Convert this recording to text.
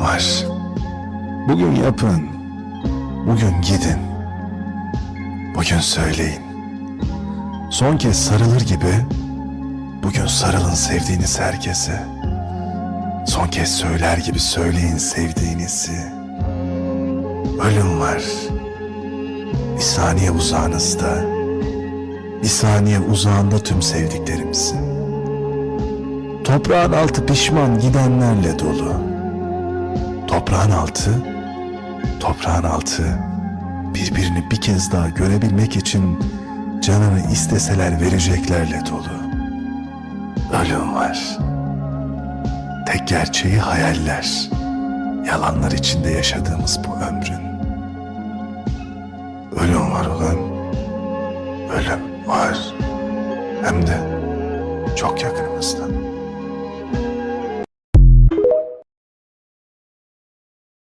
Var. Bugün yapın. Bugün gidin. Bugün söyleyin. Son kez sarılır gibi bugün sarılın sevdiğiniz herkese. Son kez söyler gibi söyleyin sevdiğinizi. Ölüm var. Bir saniye uzağınızda. Bir saniye uzağında tüm sevdiklerimizin. Toprağın altı pişman gidenlerle dolu. Toprağın altı, toprağın altı birbirini bir kez daha görebilmek için canını isteseler vereceklerle dolu. Ölüm var. Tek gerçeği hayaller. Yalanlar içinde yaşadığımız bu ömrün. Ölüm var ulan. Ölüm var. Hem de çok yakınımızda.